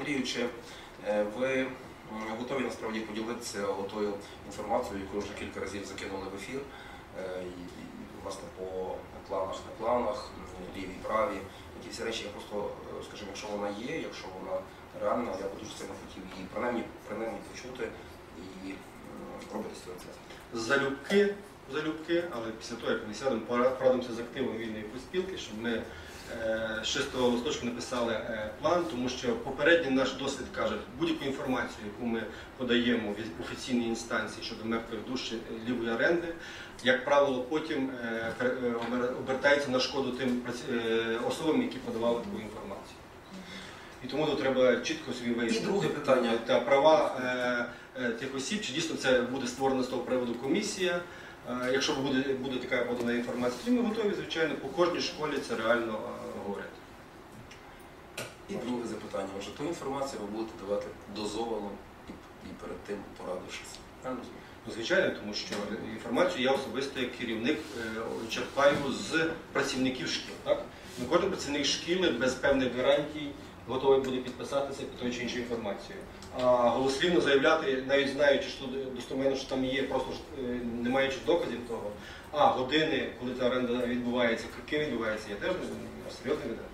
Андрію, чи е, ви готові насправді поділитися отою інформацією, яку вже кілька разів закинули в ефір, е, власне по планах, не планах, м, ліві, праві, ті всі речі, я просто, е, скажімо, якщо вона є, якщо вона реальна, я би дуже сильно хотів її принаймні, принаймні почути і робити цього це. залюбки, залюбки, але після того, як ми сядемо, пора- порадимося з активом вільної спілки, щоб ми е, з чистого листочку написали е, план, тому що попередній наш досвід каже, будь-яку інформацію, яку ми подаємо в офіційній інстанції щодо мертвих душ лівої оренди, як правило, потім е, е, обертається на шкоду тим е, особам, які подавали таку інформацію. І тому тут треба чітко собі вияснити І друге питання. та права е, е, тих осіб, чи дійсно це буде створена з того приводу комісія. Е, якщо буде, буде така подана інформація, то ми готові, звичайно, по кожній школі це реально е, говорити. І друге запитання. Може, ту інформацію ви будете давати дозовано і, і перед тим порадившись. Правильно? Ну, звичайно, тому що інформацію я особисто як керівник е, черпаю з працівників шкіл. Так? Не кожен працівник шкіли без певних гарантій готовий буде підписатися під тою чи іншою інформацією. А голослівно заявляти, навіть знаючи, що достоменно, що там є, просто е, не маючи доказів того, а години, коли ця оренда відбувається, крики відбувається, я теж серйозний серйозно.